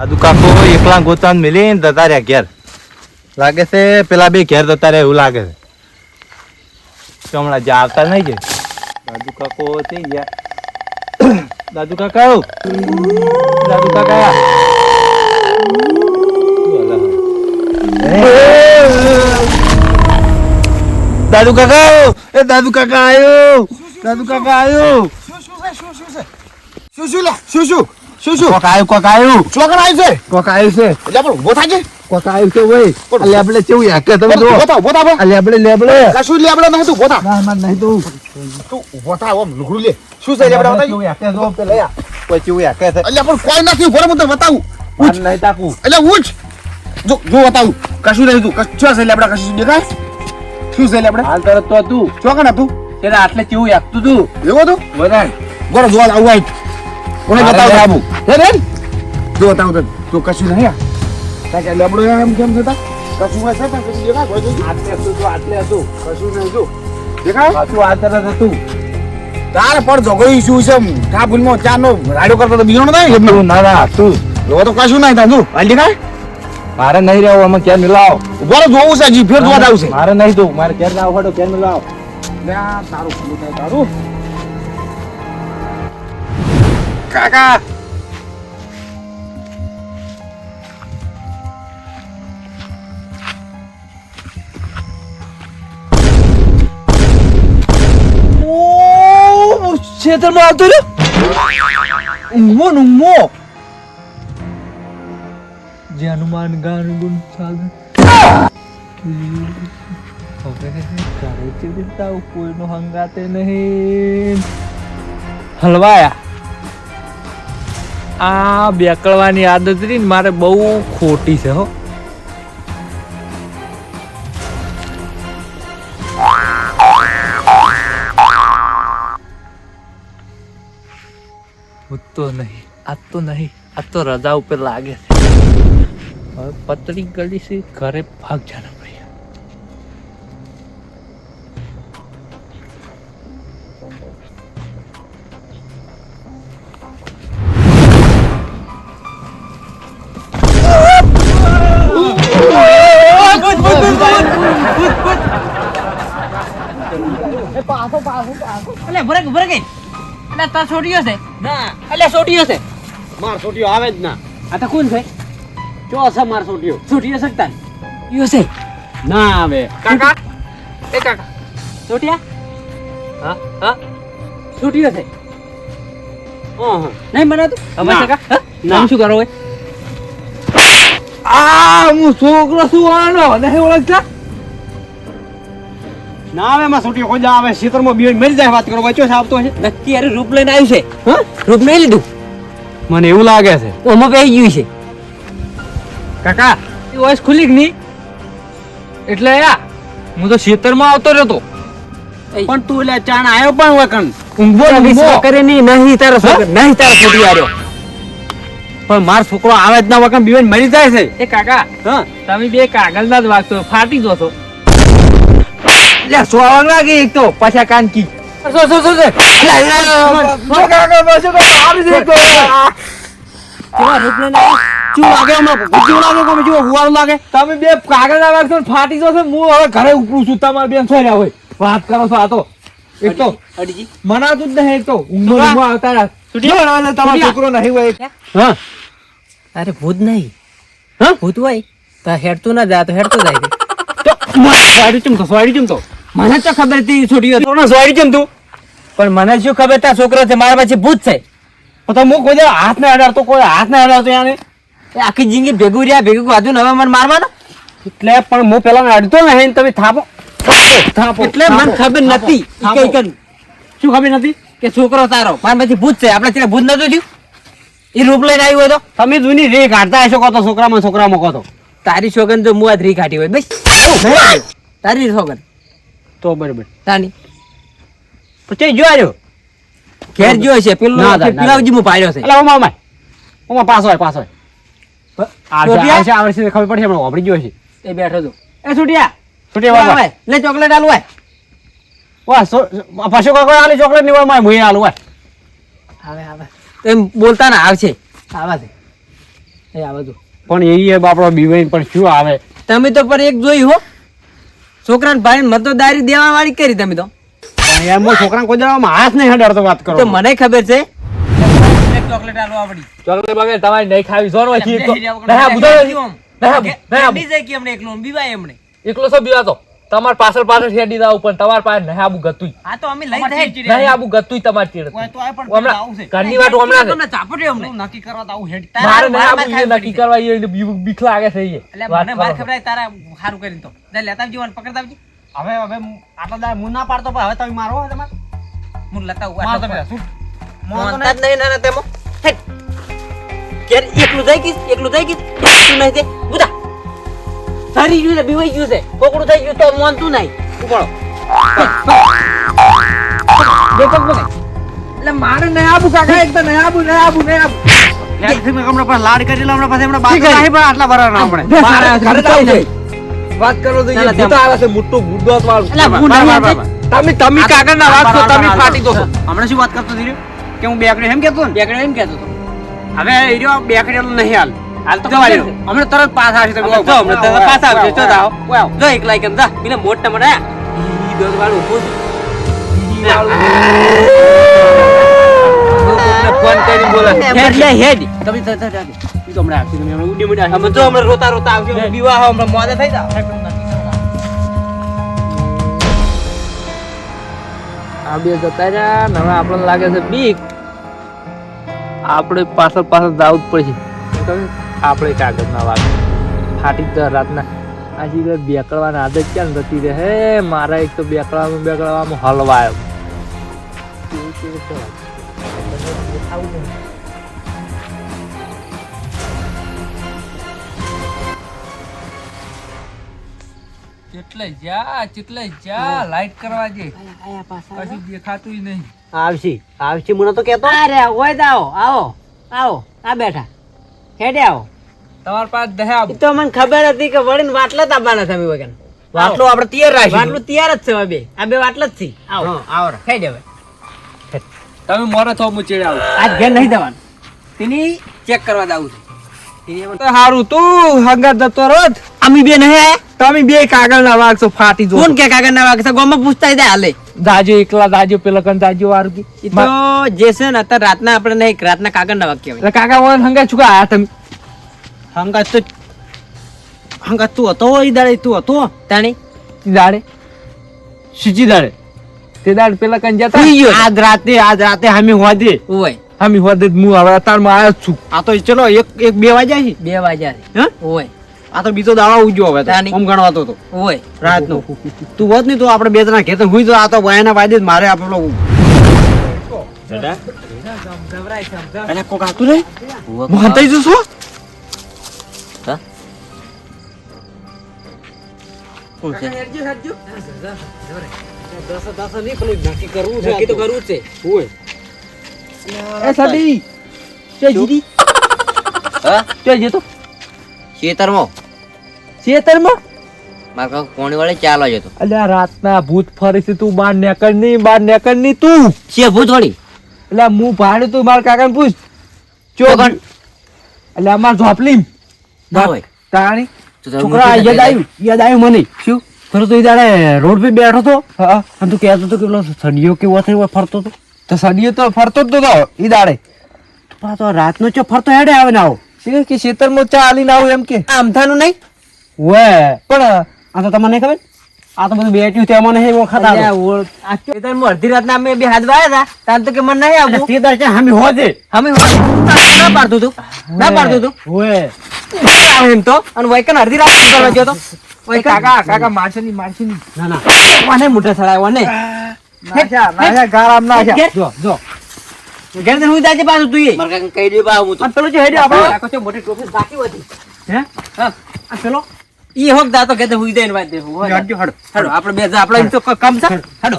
દાદુ કાકો એકલા ગોતા મિલીને જતા રહ્યા ઘેર. લાગે છે પેલા બે ઘેર જતા રહ્યા એવું લાગે છે. હમણાં જે આવતા નહીં છે દાદુ કાકો થઈ ગયા દાદુ કાકા. દાદુ કાકા દાદુ કાકા. એ દાદુ કાકા આવ્યો દાદુ કાકા આવ્યો શું શું લે શું શું શું શું? કોક આવ્યું કોક આવ્યું ચોકડ આવ્યું છે? કોક આવ્યું છે. એટલે પણ ઊભો થાય છે કોક આવ્યું છે ભાઈ. એટલે આપણે કેવું હેકે તમે જો ઊભો થા ઊભો થા આ લેબડે લેબડે કશું લે આપણે. નહીં તું ઊભો થા ના માર નહીં તું. તું ઊભો થા ઓમ લુગડું લે. શું છે લે આપણે બતાવી કેવું હેકે જો. પેલા કોઈ કેવું હેકે છે? એટલે પણ કોઈ નથી ઊભો હું તને બતાવું. માર નહીં તાકું. એટલે ઉઠ. જો જો બતાવું. કશું નહીં તું. કશું છે આપણે? કશું દેખાય? શું છે આપણે? હાલ તરત તો તું. ચોકડ હતું એટલે આટલે કેવું હેકતું તું એવો તું બરાબર બોલો જોવા આવું આઈ કોને બતાવું લે. હે બેન? જો બતાવું તો તો કશું નહીં આ. કે લબડો એમ કેમ થતા? કશું હોય છે કશું કોઈ જોજો. આટલે હતું તો આટલે હતું કશું નહીં જો. આ હતું. તારે પણ જોગઈ શું છે? કા ભૂલમાં ચા નો રાડો કરતો તો બીજો નહીં? એમને ના ના તું. જો તો કશું નહીં તું હાલ દેખાય? મારે નહીં રહેવું અમે ક્યાં મિલાવ? ઊભો જોવું છે હજી ફેર જોવા આવશે મારે નહીં તું મારે ક્યારે ના આવડો ક્યારે મિલાવ? તારું તારું. કાકા. ખેતરમાં આવતો રે ઊંઘમો ને ઊંઘમો જે હનુમાન ગાન ગુણ સાગર હવે ઘરે ચિંતા કોઈનો હંગાતે નહીં. હલવાયા. આ બેકળવાની આદત રહી મારે બહુ ખોટી છે, હો. તો નહીં, આ તો નહીં, આ તો રજા ઉપર લાગે છે. હવે પતરી ગળી છે, ઘરે ભાગ જાના એટલે ભરે ભરે એટલે તાર છોટીઓ છે. ના. એટલે છોટીઓ છે. માર છોટીઓ આવે જ ના. આ તો કોણ છે? જો છે માર છોટીઓ છોટીઓ છે તાર? યો છે. ના આવે. કાકા? એ કાકા. છોટિયા? હા હા. છોટીઓ છે. હા હા. નહીં મને તું અમે. કાકા? નામ શું કરો હોય? આ હું છોકરો શું આનો. નહીં ઓળખતા? ના આવે કોઈ મરી જાય વાત કરો આવતો છે નક્કી અરે રૂપ લઈને આવ્યું છે? હા? રૂપ નહીં લીધું? મને એવું લાગે છે. ઓમાં બેસી ગયું છે. કાકા એ વોઇસ ખુલી કે નહીં? એટલે આ હું તો આવતો પણ તું એટલે ચાણ આવ્યો પણ ને. વિશ્વ કરે નહીં નહીં તારો છોકરો નહીં તારો છોટી આવ્યો. પણ માર છોકરો આવે જ ના વખત બીવન મરી જાય છે. એ કાકા હા? તમે બે કાગળના જ વાગતો ફાટી દો છો લે સોવા લાગે એક તો પાછા કાનકી. તમે બે કાગળ ના વાગશો ને ફાટી જશો ને હું હવે ઘરે ઉપડું છું તમારે બેન સોર્યા હોય. વાત કરો છો આ તો. એક તો અડીજી મનાતું જ નહીં એક તો. ઊંઘો ઊંઘો આવતા તમારો? છોકરો નહીં હોય. હા? અરે ભૂત નહીં. હા? ભૂત હોય? તો હેડતું ના જાય તો હેડતો જાય. તો મારી ચૂમતો ચમ ચૂમતો તો? મને તો ખબર હતી છોડી તો સોરી કેમ તું? પણ મને શું ખબર તા છોકરો છે મારા પાસે ભૂત છે. તો હું કોઈ દે હાથ ને અડાડતો કોઈ હાથ ને અડાડતો યાને એ આખી જિંદગી ભેગું રહ્યા ભેગું વાંધું હવે મને મારવાનો? એટલે પણ હું પેલા અડતો ને તમે થાપો. થાપો. એટલે મને ખબર નથી. કઈ કઈ શું ખબર નથી? કે છોકરો તારો મારા પછી ભૂત છે આપણે ત્યાં ભૂત નતું થયું. એ રૂપ લઈને આવ્યું હોય તો તમે જૂની રે કાઢતા હશો કહો તો છોકરામાં છોકરામાં કહો તો. તારી સોગન તો મુઆ રી કાઢી હોય બસ. તારી છોકન તો બરાબર. તાની. પછી જો આવ્યો ઘેર જો છે પેલો. પેલાજી હું પાડ્યો છે. એટલે ઓમા ઓમા. ઓમા પાસ હોય પાસ હોય છોટિયા? આવશે આવશે ખબર પડશે હમણાં વાપરી ગયો છે. એ બેઠો તો એ છૂટિયા છૂટિયા લે લે ચોકલેટ આલું હોય વાહ પાછો કોઈ આલી ચોકલેટની હોય મુએ આલું હોય આવે આવે. એમ બોલતા ના આવશે. આવા છે એ પણ એ બાપડો બીવાઈ પણ શું આવે? તમે તો પર એક જોઈ હો. છોકરાને ભાઈ મતદારી દેવા વાળી કરી તમે તો. એમ છોકરા કોઈ દાડામાં હાથ નહીં હડાડતો વાત કરો. તો મને ખબર છે. ચોકલેટ આલો આવડી. ચોકલેટ બગેર તમારે નહીં ખાવી જોર તો ના, બુધો. ના, ના, કે એમણે એકલો એમણે. એકલો છો બીવાતો? તમાર પાછળ પાછળ હેડી દાવ પણ તમાર પાસે નહીં આબુ ગતુઈ. હા તો અમે લઈ જાય નહીં આબુ ગતું તમારે ચીડ આવશે ઘરની વાત હમણાં તમને ચાપડે અમને નક્કી કરવા તો આવું હેડતા મારે નહીં આબુ નક્કી કરવા એ બી- બીક લાગે છે એ. એટલે મને કરો. માર છો. ખબર તારા સારું કરીને તો. દે લેતા આવજો અને પકડતા આવજો. હવે હવે આટલા દા હું ના પાડતો પણ હવે તમે મારો તમાર. હું લેતા આવું મારો તમે શું? મોનતા જ નહીં. ના ના તેમો. હેડ. ઘેર એકલું થઈ ગઈ એકલું થઈ ગઈ તું નહીં દે બુધા ધરી ગયું છે બીવાઈ ગયું છે. કોકડું થઈ ગયું તો મોનતું નહીં. ઉપાડો એટલે મારે નહીં આબુ કાકા એક તો નહીં આબુ નહીં આબુ નહીં આબુ હમણાં લાડ કરી હમણાં બાકી આટલા આપણે. વાત કરો તો એ આવે છે મોટું ગુડદોત વાળું. તમે તમે કાગળના વાત છો તમે ફાટી દો હમણાં શું વાત કરતો ધીરે? કે હું બેકડી એમ કેતો ને? બેકડે એમ કેતો હતો. હવે એ રહ્યો બેકડી નહીં હાલ. હાલ તો જવા ખબર દ્યો. તરત પાસ આવશે તમે જો હમણાં તરત જો જાઓ. જો એક લાઈક એમ જા. પેલા મોટા મને ઈ દોર વાળું. ઊભું ફોન કરીને બોલે હેડ લે હેડ. તમે તો તો ઈ તો હમણાં આવશે તમે હમણાં ઉડી મુડી અમે જો હમણાં રોતા રોતા આવજો બીવા હો હમણાં મોડે થઈ જાવ આ બે જતા રહ્યા. હવે આપણને લાગે છે બીક. આપણે પાછળ પાછળ જવું જ પડશે. આપણે કાગળના વાત ફાટી દર રાતના આજી ઘર બેકળવાની આદત ક્યાં જતી રહે હે મારા એક તો બેકડવામાં બેકડવામાં હલવાયો. ચેટલે જા ચેટલે જા લાઈટ કરવા જે કશું દેખાતું નહીં. આવશે આવશે મને તો કેતો અરે હોય તો આવો આવો આવો આ બેઠા. હેડે આવો. તમાર પાસે દહ્યા ઈ તો મને ખબર હતી કે વળીને વાટલા તાબાના તમે વગન વાટલો આપણે તૈયાર રાખી વાટલું તૈયાર જ છે બે. આ બે વાટલા જ છે. આવો. આવો ખાઈ જવે તમે મોરે થો હું ચેડે આવું. આજ ઘેર નહીં જવાનું. તેની ચેક કરવા જાવું છું. સારું તું હંગાર જતો રોજ અમે બે નહીં તમે બે કાગળ ના વાગશો ફાટી જો કોણ કે કાગળ ના વાગે છે ગોમાં પૂછતા જાય હાલે. દાજો એકલા દાજો પેલા કન દાજો વારું કી. ઈ તો જે છે ને અત્યારે રાતના આપણે નહીં રાતના કાગળ ના વાગ કહેવાય કાકા ઓન હંગા છુકા આ તમે હંગા તો હંગા તું હતો ઈ દાડે તું હતો? તાણી? દાડે. સીજી દાડે. તે દાડે પેલા કન જતા. આજ રાતે આજ રાતે હામી હોદે ઓય. હમી હોદે હું હવે અતારમાં આવ્યો જ છું. આ તો ચલો એક એક બે વાગ્યા છે. બે વાગ્યા હે? ઓય. આ તો બીજો દાવા ઉજ્યો હવે. ઓમ ગણવાતો હતો. ઓય. રાતનો. તું હોત નહીં તો આપણે બે જણા ખેતર હુઈ તો આ તો વાયના વાયદે જ મારે આપણો અરે કોક રે? હા ખેતરમાં? ખેતરમાં મારા કોણી વાળે ચાલો જતો. અલ્યા રાતના ભૂત ફરી છે તું બાર નેકળ નહીં બાર નેકળ નહીં તું. છે ભૂત વાળી? એટલે હું ભાડું તું મારા કાકાને પૂછ. ચો કોણ? એટલે અમાર ઝોપલી ના હોય. તાણી. છોકરા યાદ આવ્યું? યાદ આવ્યું મને? શું? ખરો તો દાડે રોડ પે બેઠો તો? હા. અને તું કહેતો તો કે પેલો સડિયો કેવો થયો ફરતો તો તો સડીએ તો ફરતો જ તો ઈ દાડે. પણ તો રાતનો ચો ફરતો હેડે આવે. ને આવો કે ખેતરમાં ચાલીને આવું એમ કે. આમથાનું નહીં? વે પણ આ તો તમને ખબર? આ તો બધું બેટ્યું તે મને હે વખત આ ખેતરમાં અડધી રાતના અમે બે હાથ વાયા હતા તાર તો કે મને નહીં આવું તે દાડે છે હામી હોજે? અમે ના પાડતું તું. ના પાડતું તું. ઓએ આવે એમ તો. અને વૈકન અડધી રાત કરવા ગયો તો. વૈકન કાકા કાકા મારશે ની મારશે ની ના ના મને મોઢે સડાયો ને નાખ્યા નાખ્યા ગારામ નાખ્યા જો. જો ઘેર જઈને હુઈ પાછું તું એ. મારા કહી દે બા હું તો અને પેલું જે આપણો. કાકો છે મોટી ટોપી બાકી હતી હે? હા. પેલો ઈ હોક જાતો કે હુઈ દઈને વાત દે હડો. હડો આપણે બે જા આપણે તો કમ છે? હડો.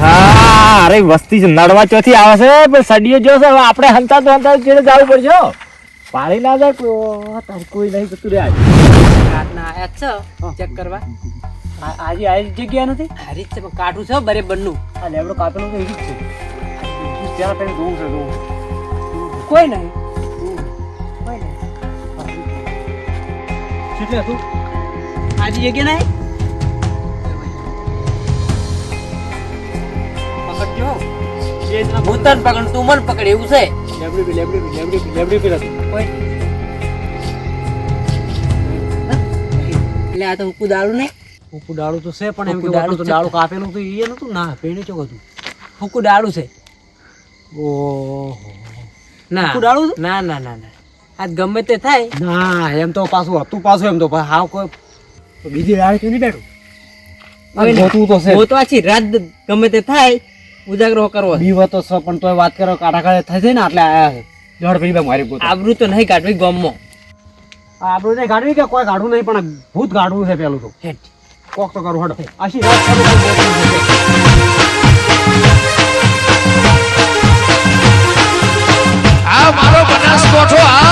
હા અરે વસ્તી છે નડવા ચોથી આવે છે પણ સડીએ જો છે આપણે હંતા તો હંતા જેને જવું પડશે હો. ના જાય કોઈ ઓ, કોઈ નહીં જતું રે આજ. રાતના આયા છે? ચેક કરવા? આજે આજે આ જગ્યા નથી? હારી છે પણ કાઠું છે બરે બન્નું. આ લેવડો કાપેલું તો એવી જ છે. ત્યાં તને જોવું છે જોવું કોઈ નહીં. કોઈ નહીં. એટલે શું આજે જગ્યા નહીં પકડજો હું તને પકડ તું મને પકડ એવું છે? લેબડી બી લેબડી બી લેબડી બી લેબડી નથી એટલે આ તો હુકુ દારૂ નહીં હુકુ ડાળું તો છે પણ એમ કે ડાળું તો છે. કાપેલું તો એ નતું ના પેણે ચોક હતું. હુકુ દારૂ છે. ઓહો. ના હુકુ છે? ના ના ના ના. આ ગમે તે થાય. ના એમ તો પાછું હતું પાછું એમ તો હાવ કોઈ બીજી ડાળી તો નહીં બેઠું ગોતવું તો છે. ગોતવા છે રાત ગમે તે થાય ઉજાગરો કરવો. બીવો તો છે પણ તોય વાત કરો કાઢા કાઢે થશે ને એટલે આયા છે. દોઢ ભાઈ ભાઈ મારી ગોત. આબરૂ તો નહીં કાઢવી ગમમાં. આપણું નહીં કાઢવી કે કોઈ કાઢવું નહીં પણ ભૂત કાઢવું છે પેલું તો. કોક તો કરું હડો. આશી. આ મારો બનાસકોઠો આ